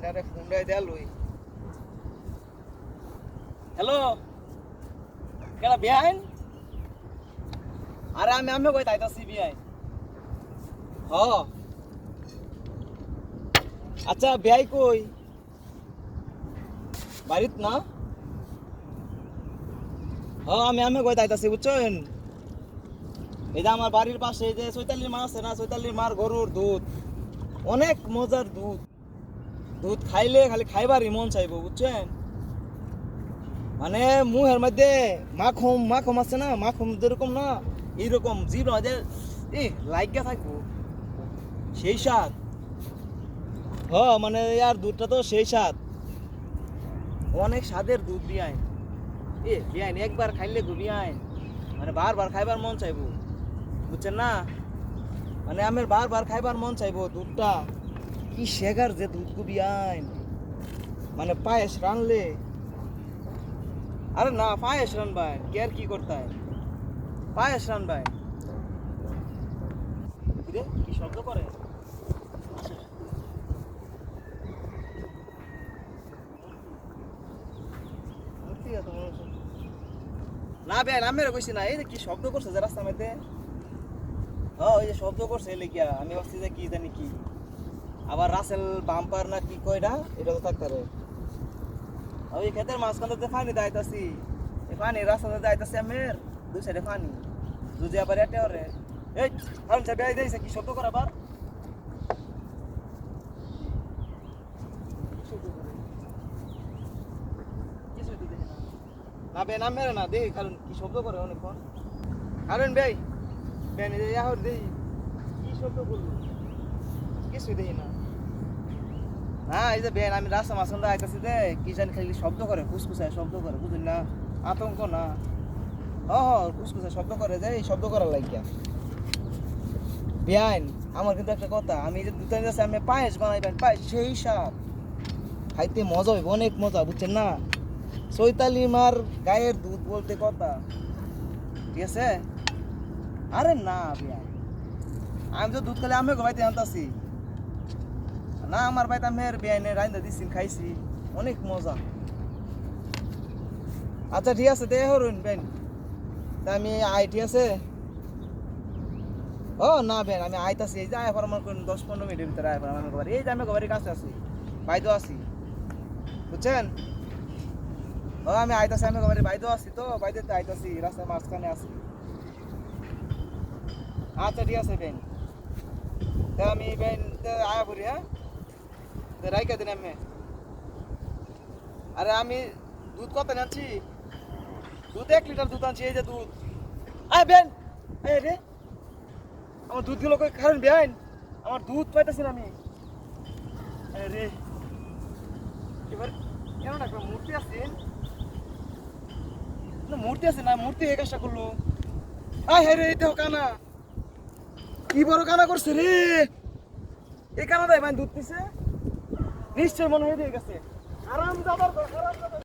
বাইনারে ফোনটাই দেলুই হ্যালো? কেডা বিয়াইন আরে আমি আমি কই তাইতাছি বিয়াই হ। আচ্ছা বিয়াই কই? বাড়িত না? হ, আমি আমি কই তাইতাছি বুঝছেন? এই যে আমার বাড়ির পাশে যে চৈতালির মা আছে না, চৈতালির মার গরুর দুধ। অনেক মজার দুধ। দুধ খাইলে খালি খাইবারই মন চাইব, বুঝছেন? মানে মুহের মধ্যে মাখম মাখম আছে না, মাখম যেরকম না, এইরকম জীব মধ্যে এ লাইগা থাকব। সেই স্বাদ। হ মানে ইয়ার দুধটা তো সেই স্বাদ। অনেক স্বাদের দুধ বিয়াইন এ বিয়াইন একবার খাইলে গো বিয়াইন মানে বারবার খাইবার মন চাইব। বুঝছেন না? মানে আমার বারবার খাইবার মন চাইব দুধটা। কি শেখার যে দুধ গুবি আইন? মানে পায়েস রানলে? আরে না, পায়েস রান ভাই, কে আর কি করতে হয়? পায়েস রান ভাই। কি শব্দ করে? না ভাই, আমি কইছি না, এই কি শব্দ করছে যে রাস্তার মধ্যে? হ্যাঁ ওই যে শব্দ করছে এলে গিয়া আমি ভাবছি যে কি জানি কি। আবার রাসেল বাম্পার না কি কয়টা এটা তো থাকতে পারে। ওই ক্ষেতের মাঝখানটাতে পানি দাইতাছি এই পানি রাস্তাতে দাইতাছি আমের, দুই সাইডে পানি। দুজি আবার এটে ওরে এই, হারুন সাহেব এই দিয়েছে, কি শব্দ করে আবার। না। না বে নাম মেরে না দেখি কারণ কি শব্দ করে অনেকক্ষণ। হারুন ভাই বেন দেই। কি শব্দ করল? কিছুই দেখি না। না এই যে বেন, আমি রাস্তা দে কি জানি খালি শব্দ করে শব্দ করে, বুঝলি না? আতঙ্ক না। হ হ কুসকুসায় শব্দ করে যে, এই শব্দ করার লাগিয়া। বেআইন আমার কিন্তু একটা কথা, আমি যে আমি পায়েস বানাইবেন পায়েস সেই স্বাদ। খাইতে মজা হইব, অনেক মজা, বুঝছেন না? চৈতালি মার গায়ের দুধ বলতে কথা। ঠিক আছে? আরে না বিয়া আমি তো দুধ খালি আমি ঘুমাইতে আনতাছি। না, আমার ভাই তামের বিয়াইনে রাইন্দা দিছি খাইছি। অনেক মজা। আচ্ছা ঠিক আছে দে হরুন, বেন। তা আমি আই, ঠিক আছে? ও, না, বেন, আমি আইতাছি। এই যে আয় আমার কোন দশ পনেরো মিনিটের ভিতরে আয় আমার ঘরে। এই যে আমি ঘরের কাছে আছি। বাইদো আছি। বুঝছেন? ও, আমি আইতাছি, আমি ঘরে বাইদো আছি তো। বাইদেতে আইতাছি, রাস্তার মাঝখানে আছি। আচ্ছা ঠিক আছে, বেন। তা আমি, বেন, তা আয়া পড়ি হ্যাঁ? তা রাইকা দিন আমি। আরে আমি দুধ কত আনছি? দুধ এক লিটার দুধ আনছি, এই যে দুধ। আয় বেন। এই রে। আমার দুধগুলো কই কারণ বেন? আমার দুধ পাইতেছি আমি। এই রে। এবার কেন না একটা মূর্তি আছে? না, মূর্তি আছে না, মূর্তি এই কাজটা করল। আয় হে রে, এই দেখো কানা। কি বড় কানা করছে রে। এই কানাটাই মানে দুধ পিছে নিশ্চয় মনে হয়ে দিয়ে গেছে। আরাম যাবার আরাম